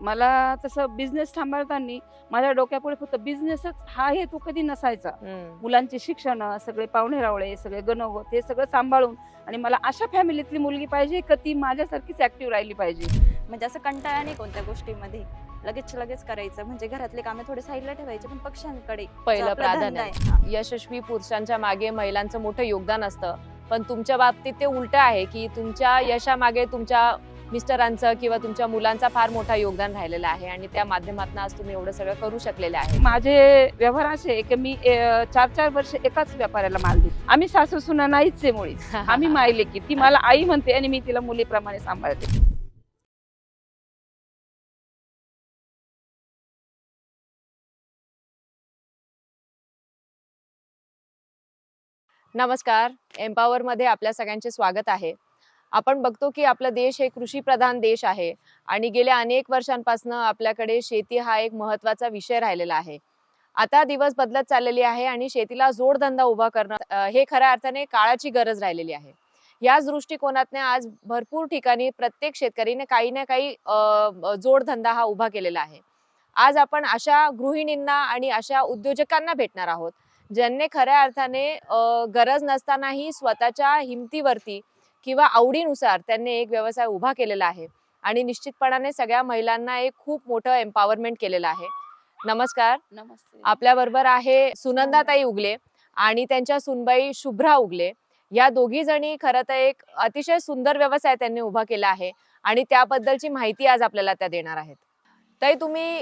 मला तसं बिझनेस सांभाळताना माझ्या डोक्यापुढे फक्त बिझनेसच हा हेतू कधी नसायचा. मुलांची शिक्षण सगळे पाहुणे रावळे सगळे गणवत हे सगळं सांभाळून आणि मला अशा फॅमिलीतली मुलगी पाहिजे का ती माझ्यासारखीच ऍक्टिव्ह राहिली पाहिजे. म्हणजे असं कंटाळा नाही कोणत्या गोष्टीमध्ये लगेच लगेच करायचं. म्हणजे घरातले कामे थोडे साईडला ठेवायचे पण पक्ष्यांकडे जो पहिलं प्राधान्य. आहे. यशस्वी पुरुषांच्या मागे महिलांचं मोठं योगदान असतं. पण तुमच्या बाबतीत ते उलट आहे की तुमच्या यशामागे तुमच्या मिस्टरांचं किंवा तुमच्या मुलांचा फार मोठा योगदान राहिलेलं आहे आणि त्या माध्यमातून आज तुम्ही एवढं सगळं करू शकलेले आहे. माझे व्यवहार असे की मी चार चार वर्ष एकाच व्यापाऱ्याला माल देते. आम्ही सासू सुना नाहीच आहे मुळीच. आम्ही मायले की ती मला आई म्हणते आणि मी तिला मुलीप्रमाणे सांभाळते. नमस्कार. एम्पावर मध्ये आपल्या सगळ्यांचे स्वागत आहे. आपण बघतो की आपला देश हे कृषी प्रधान देश आहे. आणि गेल्या अनेक वर्षांपासून आपल्याकडे शेती हा एक महत्त्वाचा विषय राहिलेला आहे. आता दिवस बदलत चाललेली आहे आणि शेतीला जोडधंदा उभा करणं हे खऱ्या अर्थाने काळाची गरज राहिलेली आहे. याच दृष्टिकोनातने आज भरपूर ठिकाणी प्रत्येक शेतकरीने काही ना काही अं, जोडधंदा हा उभा केलेला आहे. आज आपण अशा गृहिणींना आणि अशा उद्योजकांना भेटणार आहोत ज्यांनी खऱ्या अर्थाने गरज नसतानाही स्वतःच्या हिमतीवरती किंवा आवडीनुसार त्यांनी एक व्यवसाय उभा केलेला आहे. आणि निश्चितपणाने सगळ्या महिलांना एक खूप मोठं एम्पॉवरमेंट केलेलं आहे. नमस्कार. नमस्ते. आपल्या बरोबर आहे सुनंदाताई उगले आणि त्यांच्या सुनबाई शुभ्रा उगले. या दोघी जणी खरं तर एक अतिशय सुंदर व्यवसाय त्यांनी उभा केला आहे आणि त्याबद्दलची माहिती आज आपल्याला त्या देणार आहेत. ताई तुम्ही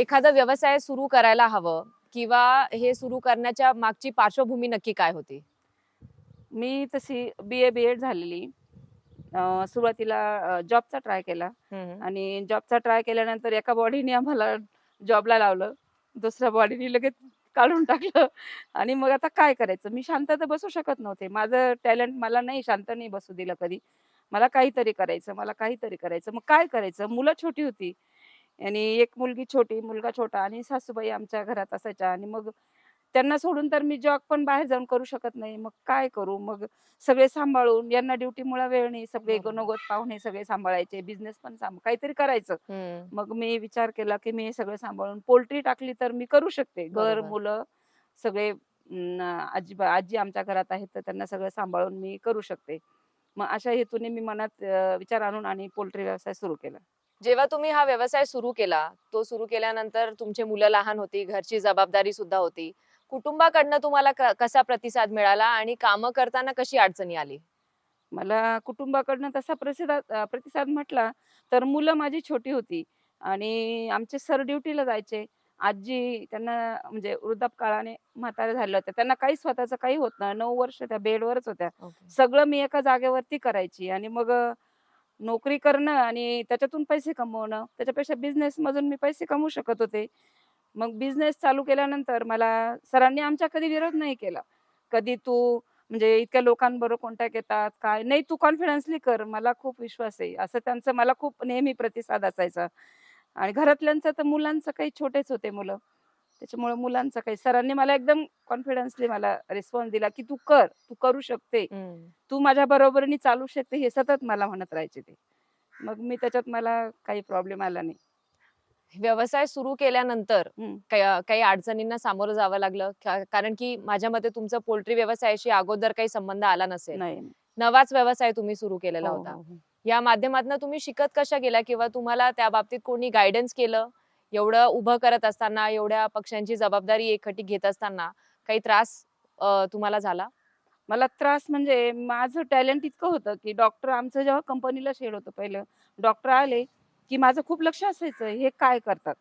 एखादा व्यवसाय सुरू करायला हवं किंवा हे सुरू करण्याच्या मागची पार्श्वभूमी नक्की काय होती? मी तशी बी ए बी एड झालेली. अं, सुरुवातीला जॉबचा ट्राय केला. आणि जॉबचा ट्राय केल्यानंतर एका बॉडीने आम्हाला जॉबला लावलं. दुसऱ्या बॉडीने लगेच काढून टाकलं. आणि मग आता काय करायचं? मी शांत तर बसू शकत नव्हते. माझं टॅलेंट मला नाही शांत नाही बसू दिलं कधी. मला काहीतरी करायचं मला काहीतरी करायचं. मग काय करायचं? मुलं छोटी होती. आणि एक मुलगी छोटी मुलगा छोटा आणि सासूबाई आमच्या घरात असायच्या. आणि मग त्यांना सोडून तर मी जॉब पण बाहेर जाऊन करू शकत नाही. मग काय करू? मग सगळे सांभाळून यांना ड्युटीमुळे वेळ नाही सगळे. गणोगत पाहुणे सगळे सांभाळायचे बिझनेस पण सांभाळ काहीतरी करायचं. मग मी विचार केला की मी हे सगळं सांभाळून पोल्ट्री टाकली तर मी करू शकते. घर. मुलं सगळे आजी आजी आमच्या घरात आहेत तर त्यांना सगळं सांभाळून मी करू शकते. मग अशा हेतूने मी मनात विचार आणून आणि पोल्ट्री व्यवसाय सुरू केला. जेव्हा तुम्ही हा व्यवसाय सुरू केला तो सुरू केल्यानंतर तुमचे मुलं लहान होती घरची जबाबदारी सुद्धा होती. कुटुंबाकडनं तुम्हाला क- कसा प्रतिसाद मिळाला आणि कामं करताना कशी अडचणी आली? मला कुटुंबाकडनं तसा प्रतिसाद अं, प्रतिसाद म्हटला तर मुलं माझी छोटी होती आणि आमचे सर ड्युटीला जायचे. आजी त्यांना म्हणजे वृद्धापकाळाने म्हातारे झाले होते त्यांना काही स्वतःचं काही होत नाही. नऊ वर्ष त्या बेडवरच होत्या. सगळं मी एका जागेवरती करायची आणि मग अ, नोकरी करणं आणि त्याच्यातून पैसे कमवणं. त्याच्यापेक्षा बिझनेस मधून मी पैसे कमवू शकत होते. मग बिझनेस चालू केल्यानंतर मला सरांनी आमच्या कधी विरोध नाही केला. कधी तू म्हणजे इतक्या लोकांबरोबर कॉन्टॅक्ट येतात काय? नाही तू कॉन्फिडन्सली कर. मला खूप विश्वास आहे. असं त्यांचं मला खूप नेहमी प्रतिसाद असायचा. आणि घरातल्यांचं तर मुलांचं काही छोटेच होते मुलं. त्याच्यामुळे मुलांचं काही सरांनी मला एकदम कॉन्फिडन्सली मला रिस्पॉन्स दिला की तू कर तू करू शकते. तू माझ्या बरोबरीने चालू शकते हे सतत मला म्हणत राहायचे ते. मग मी त्याच्यात मला काही प्रॉब्लेम आला नाही. व्यवसाय सुरू केल्यानंतर हम्म. काही काही अडचणींना सामोरं जावं लागलं. का- कारण की माझ्या मते तुमचं पोल्ट्री व्यवसायाशी अगोदर काही संबंध आला नसेल. नाही. नवाच व्यवसाय तुम्ही सुरू केलेला हो, होता. हो, हो. या माध्यमातून तुम्ही शिकत कशा गेला किंवा तुम्हाला त्या बाबतीत कोणी गायडन्स केलं? एवढं उभं करत असताना एवढ्या पक्ष्यांची जबाबदारी एकखटी घेत असताना काही त्रास अं, तुम्हाला झाला? मला त्रास म्हणजे माझं टॅलेंट इतकं होतं की डॉक्टर आमचं जेव्हा कंपनीला शेड होतं पहिलं डॉक्टर आले की माझं खूप लक्ष असायचं हे काय करतात?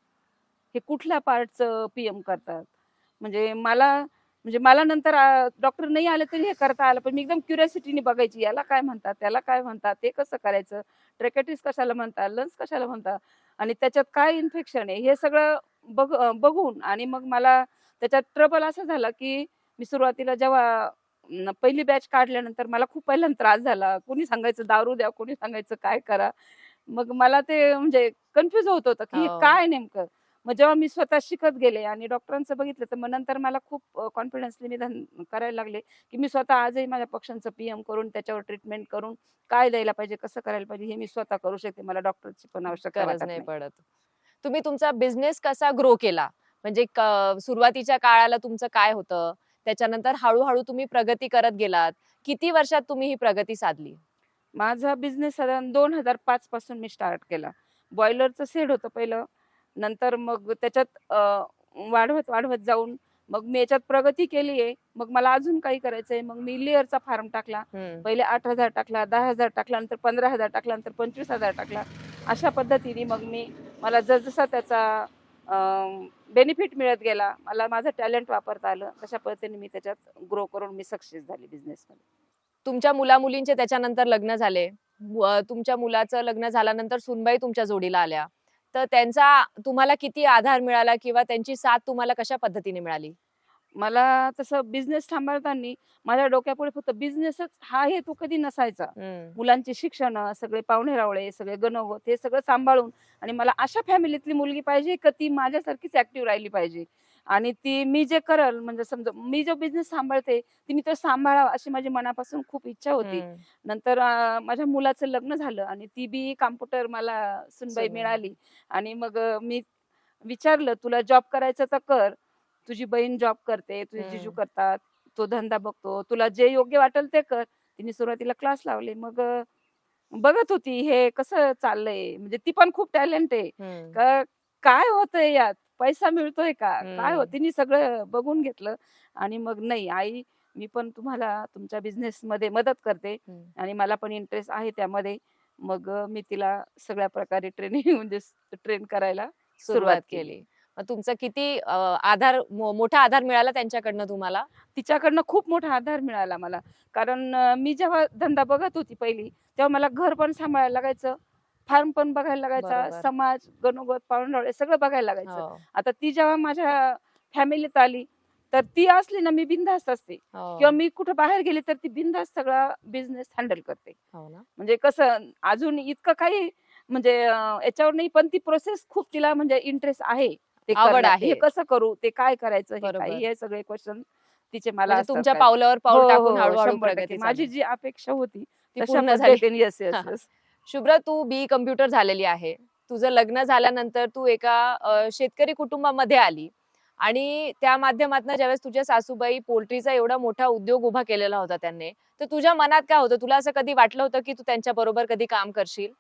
हे कुठल्या पार्टचं पीएम करतात? म्हणजे मला म्हणजे मला नंतर डॉक्टर नाही आले तरी हे करता आलं पण मी एकदम क्युरियोसिटीने बघायची याला काय म्हणतात त्याला काय म्हणतात ते कसं करायचं? ट्रेकेटिस कशाला म्हणतात? लंग्स कशाला म्हणतात? आणि त्याच्यात काय इन्फेक्शन आहे? हे सगळं बघ बघून आणि मग मला त्याच्यात ट्रबल असं झालं की मी सुरुवातीला जेव्हा पहिली बॅच काढल्यानंतर मला खूप पहिल्यांदा त्रास झाला. कोणी सांगायचं दारू द्या कोणी सांगायचं काय करा? मग मला ते म्हणजे कन्फ्युज होत होतं की हे हो. काय नेमकं? मग जेव्हा मी स्वतः शिकत गेले आणि डॉक्टरांचं बघितलं तर मग नंतर मला खूप कॉन्फिडन्सली मी धन करायला लागले की मी स्वतः आजही माझ्या पक्ष्यांचं पीएम करून त्याच्यावर ट्रीटमेंट करून काय द्यायला पाहिजे कसं करायला पाहिजे हे मी स्वतः करू शकते. मला डॉक्टरची पण आवश्यकता गरज वाटत नाही नाही. पडत. तुम्ही तुमचा बिझनेस कसा ग्रो केला? म्हणजे क- सुरुवातीच्या काळाला तुमचं काय होतं? त्याच्यानंतर हळूहळू तुम्ही प्रगती करत गेलात. किती वर्षात तुम्ही ही प्रगती साधली? माझा बिझनेस साधारण दोन हजार पाच पासून मी स्टार्ट केला. बॉयलरचं सेड होतं पहिलं. नंतर मग त्याच्यात वाढवत वाढवत जाऊन मग मी याच्यात प्रगती केली आहे मग मला अजून काही करायचंय. मग मी लेअरचा फार्म टाकला. पहिले आठ हजार टाकला दहा हजार टाकला नंतर पंधरा हजार टाकला नंतर पंचवीस हजार टाकला. अशा पद्धतीने मग मी मला जसजसा त्याचा बेनिफिट मिळत गेला मला माझं टॅलेंट वापरता आलं तशा पद्धतीने मी त्याच्यात ग्रो करून मी सक्सेस झाली बिझनेसमध्ये तुमच्या मुला मुलींचे त्याच्यानंतर लग्न झाले. तुमच्या मुलाचं लग्न झाल्यानंतर सुनबाई तुमच्या जोडीला आल्या. तर त्यांचा तुम्हाला किती आधार मिळाला किंवा त्यांची साथ तुम्हाला कशा पद्धतीने मिळाली? मला तसं बिझनेस सांभाळताना माझ्या डोक्यापुढे फक्त बिझनेसच हा हेतू कधी नसायचा. मुलांची शिक्षण सगळे पाहुणे रावळे सगळे गणवत हे सगळं सांभाळून आणि मला अशा फॅमिलीतली मुलगी पाहिजे का ती माझ्यासारखीच ऍक्टिव्ह राहिली पाहिजे. आणि ती मी जे करल म्हणजे समजा मी जो बिझनेस सांभाळते तिने तो सांभाळावा अशी माझी मनापासून खूप इच्छा होती. नंतर माझ्या मुलाचं लग्न झालं आणि ती बी कॉम्प्युटर मला सुनबाई. मिळाली. आणि मग मी विचारलं तुला जॉब करायचं तर कर. तुझी बहीण जॉब करते तुझे जिजू. करतात तो धंदा बघतो. तुला जे योग्य वाटेल ते कर. तिने सुरुवातीला क्लास लावले. मग बघत होती हे कसं चाललंय? म्हणजे ती पण खूप टॅलेंट आहे. काय होतंय यात? पैसा मिळतोय का? काय. होत तिने सगळं बघून घेतलं आणि मग नाही आई मी पण तुम्हाला तुमच्या बिझनेस मध्ये मदत करते. आणि मला पण इंटरेस्ट आहे त्यामध्ये. मग मी तिला सगळ्या प्रकारे ट्रेनिंग म्हणजे ट्रेन करायला सुरुवात केली. तुमचा किती आधार मोठा आधार मिळाला त्यांच्याकडनं तुम्हाला? तिच्याकडनं खूप मोठा आधार मिळाला मला. कारण मी जेव्हा धंदा बघत होती पहिली तेव्हा मला घर पण सांभाळायला लागायचं. फार्म पण बघायला लागायचा बरोबर. समाज गणोगत पाहुणे सगळं बघायला लागायचं हो, आता ती जेव्हा माझ्या फॅमिलीत आली तर ती असली ना मी बिनधास्त असते हो. किंवा मी कुठं बाहेर गेले तर ती बिनधास्त सगळा बिझनेस हँडल करते हो ना म्हणजे कसं अजून इतकं काही म्हणजे अं, याच्यावर नाही पण ती प्रोसेस खूप तिला म्हणजे इंटरेस्ट आहे ते आवड करण्यात. आहे. हे कसं करू ते काय करायचं हे बरोबर. काय हे सगळे क्वेश्चन तिचे मला म्हणजे असतात तुमच्या काय. पावलावर पाऊल हो, टाकून हो, हळूहळू शंभर टक्के. प्रगती माझी. जी अपेक्षा होती ती तशा पूर्ण झाली पद्धतीने. शुभ्रा तू बी कम्प्युटर झालेली आहे. तुझं लग्न झाल्यानंतर तू एका शेतकरी कुटुंबामध्ये आली आणि त्या माध्यमातून ज्यावेळेस तुझ्या सासूबाई पोल्ट्रीचा एवढा मोठा उद्योग उभा केलेला होता त्यांनी तर तुझ्या मनात काय होतं? तुला असं कधी वाटलं होतं की तू त्यांच्या बरोबर कधी काम करशील?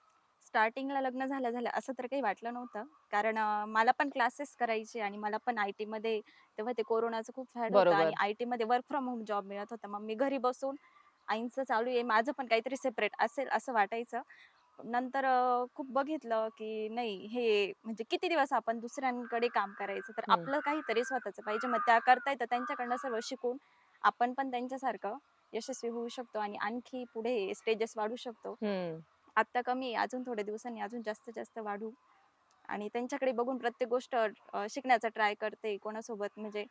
स्टार्टिंगला लग्न झालं झालं असं तर काही वाटलं नव्हतं. कारण मला पण क्लासेस करायचे आणि मला पण आय टी मध्ये तेव्हा ते कोरोनाचं खूप फॅड होतं. आणि आय टी मध्ये वर्क फ्रॉम होम जॉब मिळत होता. मग मी घरी बसून आईंचं चालू आहे माझं पण काहीतरी सेपरेट असेल असं वाटायचं. नंतर खूप बघितलं की नाही हे म्हणजे किती दिवस आपण दुसऱ्यांकडे काम करायचं? तर हम्म. आपलं काहीतरी स्वतःचं पाहिजे. मग त्या करता येतं. त्यांच्याकडनं सर्व शिकून आपण पण त्यांच्यासारखं यशस्वी होऊ शकतो आणि आणखी पुढे स्टेजेस वाढू शकतो. आत्ता कमी अजून थोड्या दिवसांनी अजून जास्त जास्त वाढू. आणि त्यांच्याकडे बघून प्रत्येक गोष्ट शिकण्याचा ट्राय करते कोणासोबत म्हणजे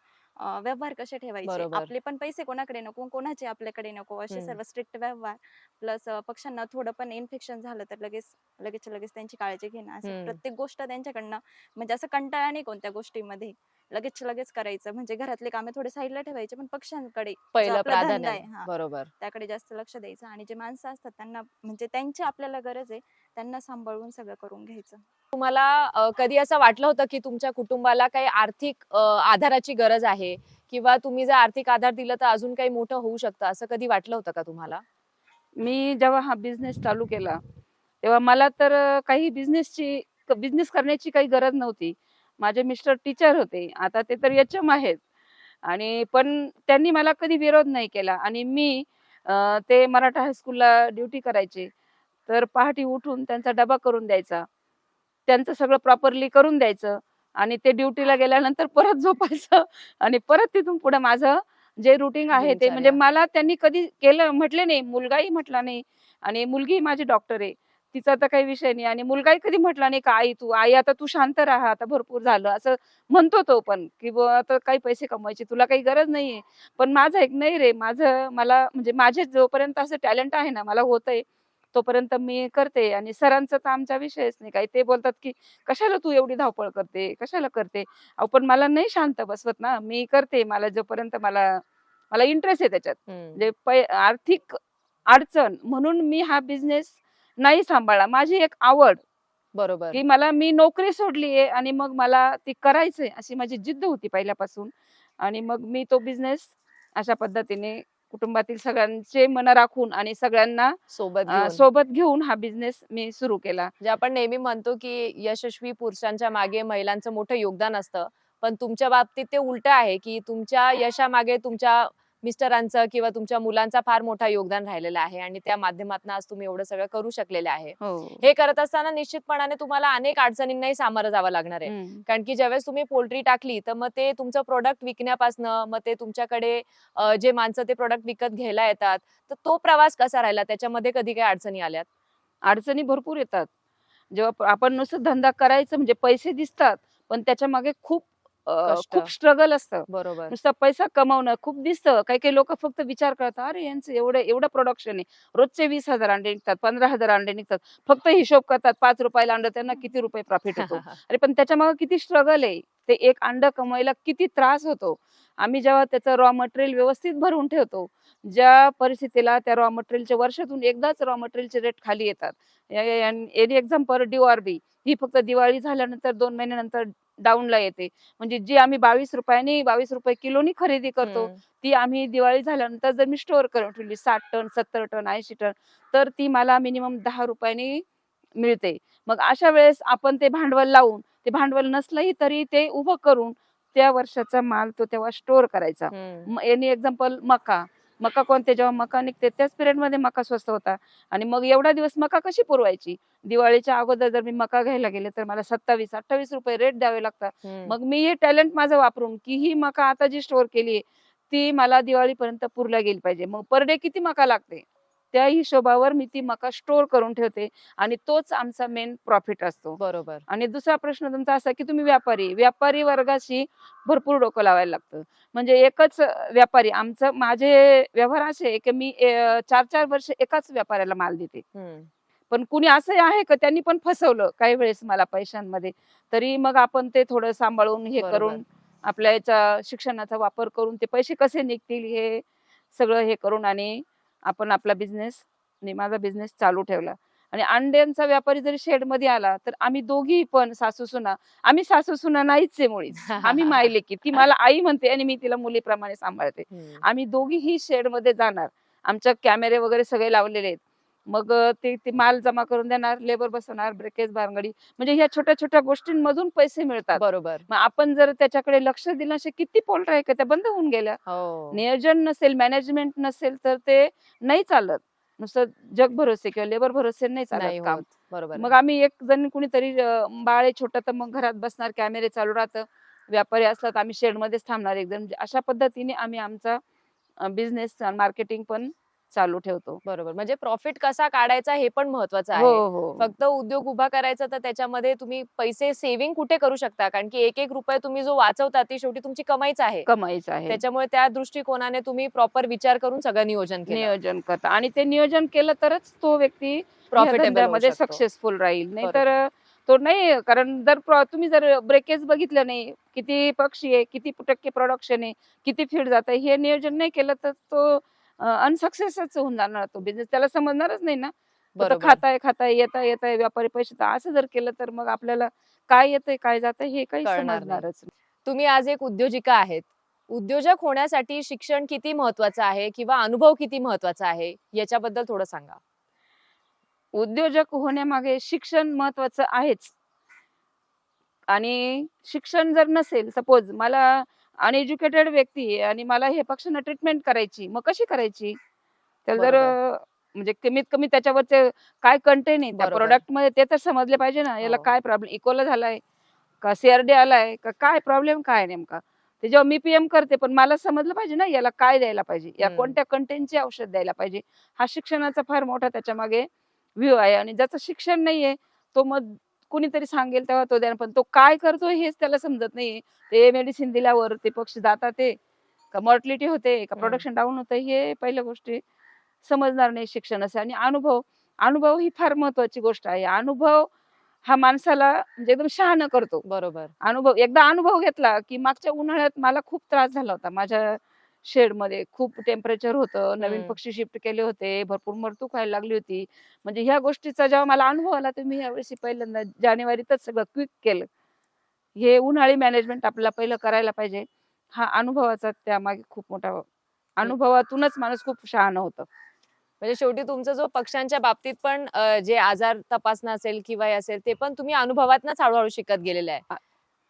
व्यवहार कसे ठेवायचे. आपले पण पैसे कोणाकडे नको कोणाचे आपल्याकडे नको असे. सर्व स्ट्रिक्ट व्यवहार प्लस पक्ष्यांना थोडं पण इन्फेक्शन झालं तर लगेच लगेच लगेच त्यांची काळजी घेणं असं. प्रत्येक गोष्ट त्यांच्याकडनं म्हणजे असं कंटाळा नाही कोणत्या गोष्टीमध्ये लगेच लगेच करायचं. म्हणजे घरातले कामे थोडे साईडला ठेवायचे पण पक्ष्यांकडे पहिलं प्राधान्य आहे, हा. बरोबर. त्याकडे जास्त लक्ष द्यायचं आणि जे माणसं असतात त्यांना म्हणजे त्यांची आपल्याला गरज आहे त्यांना सांभाळून सगळं करून घ्यायचं. तुम्हाला अ, कधी असं वाटलं होतं की तुमच्या कुटुंबाला काही आर्थिक अ, आधाराची गरज आहे? किंवा तुम्ही जर आर्थिक आधार दिला तर अजून काही मोठं होऊ शकतं? असं कधी वाटलं होतं का तुम्हाला? मी जेव्हा हा बिझनेस चालू केला तेव्हा मला तर अं, काही बिझनेसची बिझनेस करण्याची काही गरज नव्हती. माझे मिस्टर टीचर होते. आता ते तर एच एम आहेत. आणि पण त्यांनी मला कधी विरोध नाही केला. आणि मी ते मराठा हायस्कूलला ड्युटी करायचे. तर पहाटे उठून त्यांचा डबा करून द्यायचा. त्यांचं सगळं प्रॉपरली करून द्यायचं. आणि ते ड्युटीला गेल्यानंतर परत झोपायचं. आणि परत तिथून पुढे माझं जे रुटीन आहे ते म्हणजे. मला त्यांनी कधी केलं म्हटले नाही. मुलगाही म्हटला नाही. आणि मुलगी माझी डॉक्टर आहे. तिचा तर काही विषय नाही. आणि मुलगाही कधी म्हटला नाही का आई तू आई आता तू शांत राहा आता भरपूर झालं. असं म्हणतो तो पण की आता काही पैसे कमवायचे तुला काही गरज नाहीये पण माझं एक नाही रे माझं मला म्हणजे माझे जोपर्यंत असं टॅलेंट आहे ना मला होतंय तोपर्यंत मी करते. आणि सरांचा तर आमचा विषयच नाही. काही ते बोलतात की कशाला तू एवढी धावपळ करते? कशाला करते? अहो पण मला नाही शांत बसवत ना. मी करते मला जोपर्यंत मला मला इंटरेस्ट आहे त्याच्यात. म्हणजे आर्थिक अडचण म्हणून मी हा बिझनेस नाही सांभाळला. माझी एक आवड बरोबर. की मला मी नोकरी सोडली आहे आणि मग मला ती करायचंय अशी माझी जिद्द होती पहिल्यापासून. आणि मग मी तो बिझनेस अशा पद्धतीने कुटुंबातील सगळ्यांचे मन राखून आणि सगळ्यांना सोबत अं, घेऊन. सोबत घेऊन हा बिझनेस मी सुरू केला. जे आपण नेहमी म्हणतो की यशस्वी पुरुषांच्या मागे महिलांचं मोठं योगदान असतं. पण तुमच्या बाबतीत ते उलट आहे की तुमच्या यशामागे तुमच्या मिस्टरांचं किंवा तुमच्या मुलांचा फार मोठा योगदान राहिलेला आहे आणि त्या माध्यमातून आज तुम्ही एवढं सगळं करू शकलेले आहे. हो. हे करत असताना निश्चितपणाने तुम्हाला अनेक अडचणींनाही सामोरं जावं लागणार आहे. कारण की ज्यावेळेस तुम्ही पोल्ट्री टाकली तर मग ते तुमचं प्रोडक्ट विकण्यापासनं मग ते तुमच्याकडे जे माणसं ते प्रोडक्ट विकत घ्यायला येतात तर तो प्रवास कसा राहिला? त्याच्यामध्ये कधी काही अडचणी आल्यात? अडचणी भरपूर येतात. जेव्हा आपण नुसतं धंदा करायचं म्हणजे पैसे दिसतात पण त्याच्यामागे खूप. खूप स्ट्रगल असतं. बरोबर. नुसतं पैसा कमावणं खूप दिसतं. काही काही लोक फक्त विचार करतात अरे यांचं एवढं एवढं प्रोडक्शन आहे. रोजचे वीस हजार अंडे निघतात पंधरा हजार अंडे निघतात. फक्त हिशोब करतात पाच रुपयाला अंड त्यांना किती रुपये प्रॉफिट होतो? अरे पण त्याच्यामागे किती स्ट्रगल आहे. ते एक अंड कमवायला किती त्रास होतो. आम्ही जेव्हा त्याचं रॉ मटेरियल व्यवस्थित भरून ठेवतो ज्या परिस्थितीला त्या रॉ मटेरियलचे वर्षातून एकदाच रॉ मटेरियलचे रेट खाली येतात. एनी एक्झाम्पल बी ही फक्त दिवाळी झाल्यानंतर दोन महिन्यानंतर डाऊनला येते म्हणजे जी आम्ही बावीस रुपयाने बावीस रुपये किलोनी खरेदी करतो. ती आम्ही दिवाळी झाल्यानंतर जर मी स्टोअर करून ठेवली साठ टन सत्तर टन ऐंशी टन तर ती मला मिनिमम दहा रुपयाने मिळते मग अशा वेळेस आपण ते भांडवल लावून ते भांडवल नसलंही तरी ते उभं करून त्या वर्षाचा माल तो तेव्हा स्टोअर करायचा. एनी एक्झाम्पल मका मका कोणते? जेव्हा मका निघते त्याच पिरियडमध्ये मका स्वस्त होता. आणि मग एवढा दिवस मका कशी पुरवायची? दिवाळीच्या अगोदर जर मी मका घ्यायला गेले तर मला सत्तावीस अठ्ठावीस रुपये रेट द्यावे लागतात. मग मी हे टॅलेंट माझं वापरून की ही मका आता जी स्टोअर केली ती मला दिवाळीपर्यंत पुरल्या गेली पाहिजे. मग पर डे किती मका लागते? त्या हिशोबावर मी ती मका स्टोअर करून ठेवते आणि तोच आमचा मेन प्रॉफिट असतो. बरोबर. आणि दुसरा प्रश्न तुमचा असा की तुम्ही व्यापारी व्यापारी वर्गाशी भरपूर डोकं लावायला लागतं. म्हणजे एकच व्यापारी आमचं माझे व्यवहार असे की मी चार चार वर्ष एकाच व्यापाऱ्याला माल देते. पण कुणी असं आहे का त्यांनी पण फसवलं काही वेळेस मला पैशांमध्ये? तरी मग आपण ते थोडं सांभाळून हे. करून आपल्या याच्या शिक्षणाचा वापर करून ते पैसे कसे निघतील हे सगळं हे करून आणि आपण आपला बिझनेस माझा बिझनेस चालू ठेवला. आणि अंड्यांचा व्यापारी जरी शेडमध्ये आला तर आम्ही दोघी पण सासू सुना आम्ही सासू सुना नाहीच आहे मुळीच. आम्ही मायले की ती मला आई म्हणते आणि मी तिला मुलीप्रमाणे सांभाळते. आम्ही दोघीही शेडमध्ये जाणार. आमच्या कॅमेरे वगैरे सगळे लावलेले आहेत. मग ते ते माल जमा करून देणार लेबर बसवणार ब्रेकेज बारंगडी म्हणजे ह्या छोट्या छोट्या गोष्टींमधून पैसे मिळतात. बरोबर. मग आपण जर त्याच्याकडे लक्ष दिलं असे किती पोल्ट्री आहे का त्या बंद होऊन गेल्या. हो. नियोजन नसेल मॅनेजमेंट नसेल तर ते नाही चालत. नुसतं जग भरोसे किंवा लेबर भरोसे नाही चालत काम. बरोबर. मग आम्ही एक जण कुणीतरी बाळ छोटं तर मग घरात बसणार कॅमेरे चालू राहतं. व्यापारी असला तर आम्ही शेडमध्येच थांबणार एक जण. म्हणजे अशा पद्धतीने आम्ही आमचा बिझनेस मार्केटिंग पण चालू ठेवतो. बरोबर. म्हणजे प्रॉफिट कसा काढायचा हे पण महत्वाचं हो आहे. हो. फक्त उद्योग उभा करायचा तर त्याच्यामध्ये तुम्ही पैसे सेव्हिंग कुठे करू शकता? कारण की एक एक रुपये तुम्ही जो वाचवता ती शेवटी तुमची कमाईच आहे. कमाईच आहे. त्याच्यामुळे त्या दृष्टिकोनाने तुम्ही प्रॉपर विचार करून सगळं नियोजन केलं. नियोजन करता. आणि ते नियोजन केलं तरच तो व्यक्ती प्रॉफिटेबलमध्ये सक्सेसफुल राहील. नाही तर तो नाही कारण जर तुम्ही जर ब्रेकेज बघितलं नाही किती पक्षी आहे किती टक्के प्रोडक्शन आहे किती फीड जात आहे हे नियोजन नाही केलं तर तो अनसक्सेसच होऊन जाणार तो बिझनेस त्याला समजणारच नाही ना. बरोबर. खाताय खाताय येताय येताय व्यापारी पैसे तर असं जर केलं तर मग आपल्याला काय येतंय काय जातंय हे काही कळणार नाही. समजणारच नाही. तुम्ही आज एक उद्योजिका आहेत. उद्योजक होण्यासाठी शिक्षण किती महत्वाचं आहे किंवा अनुभव किती महत्त्वाचा आहे याच्याबद्दल थोडं सांगा. उद्योजक होण्यामागे शिक्षण महत्वाचं आहेच. आणि शिक्षण जर नसेल सपोज मला अनएज्युकेटेड व्यक्ती आहे आणि मला हे पक्षांना ट्रीटमेंट करायची. मग कशी करायची? त्याला जर म्हणजे कमीत कमी त्याच्यावरचे काय कंटेन आहे? त्या. प्रोडक्टमध्ये ते तर समजले पाहिजे ना. याला हो. काय प्रॉब्लेम इकोला झालाय का? सीआरडी आलाय का? काय प्रॉब्लेम काय नेमका? ते जेव्हा मी पीएम करते पण मला समजलं पाहिजे ना याला काय द्यायला पाहिजे? या. कोणत्या कंटेनचे औषध द्यायला पाहिजे? हा शिक्षणाचा फार मोठा त्याच्यामागे व्ह्यू आहे. आणि ज्याचं शिक्षण नाहीये तो मग कुणीतरी सांगेल तेव्हा तो द्या पण तो काय करतोय हेच त्याला समजत नाहीये. ते मेडिसिन दिल्यावर ते पक्षी जातात ते. का मॉर्टलिटी होते का. प्रोडक्शन डाऊन होतं हे पहिल्या गोष्टी समजणार नाही शिक्षण असे आणि अनुभव अनुभव ही फार महत्वाची गोष्ट आहे. अनुभव हा माणसाला म्हणजे एकदम शहाणं करतो. बरोबर. अनुभव एकदा अनुभव घेतला की मागच्या उन्हाळ्यात मला खूप त्रास झाला होता. माझ्या शेडमध्ये खूप टेम्परेचर होतं नवीन. पक्षी शिफ्ट केले होते भरपूर मरतूक व्हायला लागली होती. म्हणजे ह्या गोष्टीचा जेव्हा मला अनुभव आला मी यावर्षी पहिल्यांदा जानेवारीतच सगळं क्विक केलं. हे उन्हाळी मॅनेजमेंट आपल्याला पहिलं करायला पाहिजे. हा अनुभवाचा त्यामागे खूप मोठा अनुभवातूनच माणूस खूप शहाणं होतं. म्हणजे शेवटी तुमचा जो पक्ष्यांच्या बाबतीत पण जे आजार तपासणं असेल किंवा हे असेल ते पण तुम्ही अनुभवातनच हळूहळू शिकत गेलेले आहे.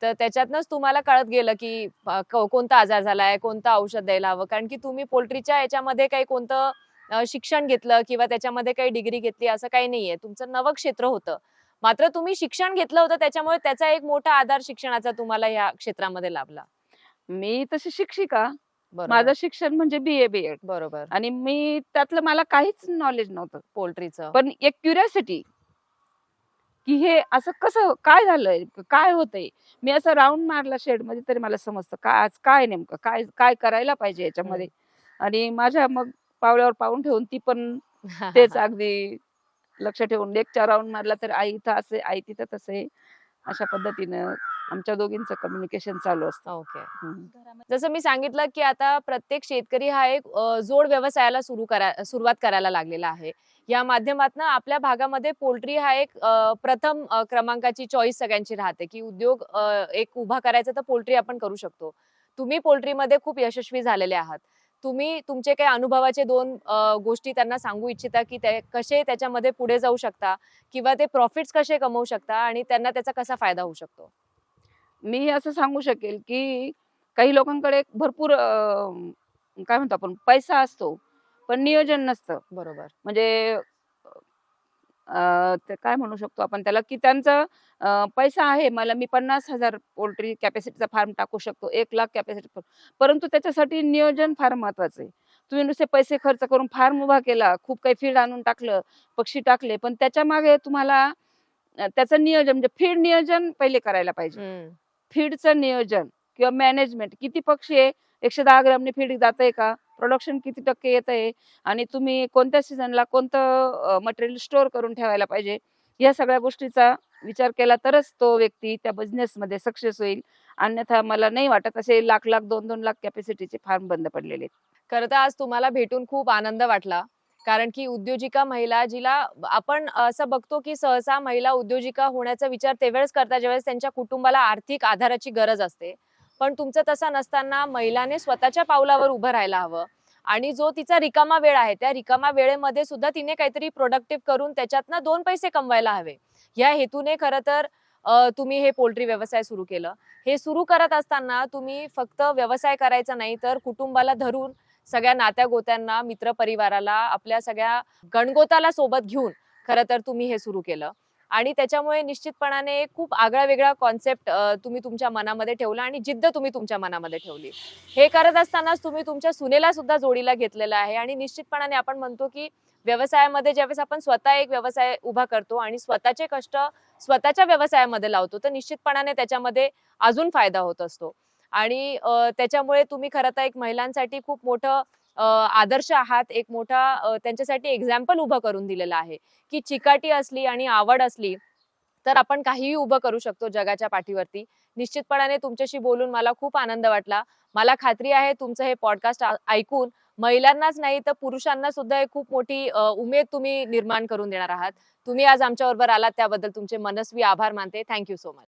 तर त्याच्यातनच तुम्हाला कळत गेलं की कोणता आजार झालाय कोणतं औषध द्यायला हवं. कारण की तुम्ही पोल्ट्रीच्या याच्यामध्ये काही कोणतं शिक्षण घेतलं किंवा त्याच्यामध्ये काही डिग्री घेतली असं काही नाहीये. तुमचं नवं क्षेत्र होतं. मात्र तुम्ही शिक्षण घेतलं होतं त्याच्यामुळे त्याचा एक मोठा आधार शिक्षणाचा तुम्हाला या क्षेत्रामध्ये लाभला. मी तशी शिक्षिका. माझं शिक्षण म्हणजे बी ए बी एड बरोबर. आणि मी त्यातलं मला काहीच नॉलेज नव्हतं. पोल्ट्रीचं. पण एक क्युरियोसिटी की हे असं कसं काय झालंय? काय होतंय? मी असं राऊंड मारला शेडमध्ये तरी मला समजतं काय आज काय नेमकं? काय काय करायला पाहिजे याच्यामध्ये? आणि माझ्या मग पावल्यावर पाहून ठेवून ती पण तेच अगदी लक्ष ठेवून एक चार राऊंड मारला तर आई इथं असे आई तिथं तसे अशा पद्धतीनं आमच्या दोघींचं कम्युनिकेशन चालू असतं. ओके. जसं मी सांगितलं की आता प्रत्येक शेतकरी हा एक अ, जोड व्यवसायाला सुरू करा सुरुवात करायला लागलेला आहे. या माध्यमातून आपल्या भागामध्ये पोल्ट्री हा एक अ, प्रथम अ, क्रमांकाची चॉईस सगळ्यांची राहते की उद्योग अ, एक उभा करायचा तर पोल्ट्री आपण करू शकतो. तुम्ही पोल्ट्रीमध्ये खूप यशस्वी झालेले आहात. तुम्ही तुमचे काही अनुभवाचे दोन अ, गोष्टी त्यांना सांगू इच्छिता की ते कसे त्याच्यामध्ये पुढे जाऊ शकता किंवा ते प्रॉफिट्स कसे कमवू शकता आणि त्यांना त्याचा कसा फायदा होऊ शकतो? मी असं सांगू शकेल की काही लोकांकडे भरपूर काय म्हणतो आपण पैसा असतो पण नियोजन नसतं. बरोबर. म्हणजे काय म्हणू शकतो आपण त्याला की त्यांचा पैसा आहे मला मी पन्नास हजार पोल्ट्री कॅपॅसिटीचा फार्म टाकू शकतो एक लाख कॅपॅसिटी परंतु त्याच्यासाठी नियोजन फार महत्वाचं आहे. तुम्ही नुसते पैसे खर्च करून फार्म उभा केला खूप काही फीड आणून टाकलं पक्षी टाकले पण त्याच्यामागे तुम्हाला त्याचं नियोजन म्हणजे फीड नियोजन पहिले करायला पाहिजे. फीडचं नियोजन किंवा मॅनेजमेंट किती पक्षी आहे? एकशे दहा ग्रामने फीड जात आहे का? प्रोडक्शन किती टक्के येत आहे आणि तुम्ही कोणत्या सीझनला कोणतं मटेरियल स्टोअर करून ठेवायला पाहिजे? या सगळ्या गोष्टीचा विचार केला तरच तो व्यक्ती त्या बिझनेसमध्ये सक्सेस होईल. अन्यथा मला नाही वाटत असे लाख लाख दोन दोन लाख कॅपॅसिटीचे फार्म बंद पडलेले आहेत. खरं तर आज तुम्हाला भेटून खूप आनंद वाटला. कारण की उद्योजिका महिला जिला आपण असं बघतो की सहसा महिला उद्योजिका होण्याचा विचार तेव्हाच करतात ज्यावेळेस त्यांच्या कुटुंबाला आर्थिक आधाराची गरज असते. पण तुमचं तसं नसताना महिलाने स्वतःच्या पावलावर उभं राहायला हवं. आणि जो तिचा रिकामा वेळ आहे त्या रिकामा वेळेमध्ये सुद्धा तिने काहीतरी प्रोडक्टिव्ह करून त्याच्यातनं दोन पैसे कमवायला हवे. या हेतूने खरं तर तुम्ही हे पोल्ट्री व्यवसाय सुरू केलं. हे सुरू करत असताना तुम्ही फक्त व्यवसाय करायचा नाही तर कुटुंबाला धरून सगळ्या नात्या गोत्यांना मित्र परिवाराला आपल्या सगळ्या गणगोताला सोबत घेऊन खरं तर तुम्ही हे सुरू केलं. आणि त्याच्यामुळे निश्चितपणाने खूप आगळा वेगळा कॉन्सेप्ट तुम्ही तुमच्या मनामध्ये ठेवला आणि जिद्द तुम्ही तुमच्या मनामध्ये ठेवली. हे करत असतानाच तुम्ही तुमच्या सुनेला सुद्धा जोडीला घेतलेलं आहे आणि निश्चितपणाने आपण म्हणतो की व्यवसायामध्ये ज्यावेळेस आपण स्वतः एक व्यवसाय उभा करतो आणि स्वतःचे कष्ट स्वतःच्या व्यवसायामध्ये लावतो तर निश्चितपणाने त्याच्यामध्ये अजून फायदा होत असतो. आणि त्याच्यामुळे तुम्ही खरं तर एक महिलांसाठी खूप मोठं आदर्श आहात. एक मोठा त्यांच्यासाठी एक्झाम्पल उभं करून दिलेलं आहे. की चिकाटी असली आणि आवड असली तर आपण काहीही उभं करू शकतो जगाच्या पाठीवरती. निश्चितपणाने तुमच्याशी बोलून मला खूप आनंद वाटला. मला खात्री आहे तुमचं हे पॉडकास्ट ऐकून महिलांनाच नाही तर पुरुषांना सुद्धा एक खूप मोठी उमेद तुम्ही निर्माण करून देणार आहात. तुम्ही आज आमच्याबरोबर आलात त्याबद्दल तुमचे मनस्वी आभार मानते. Thank you so much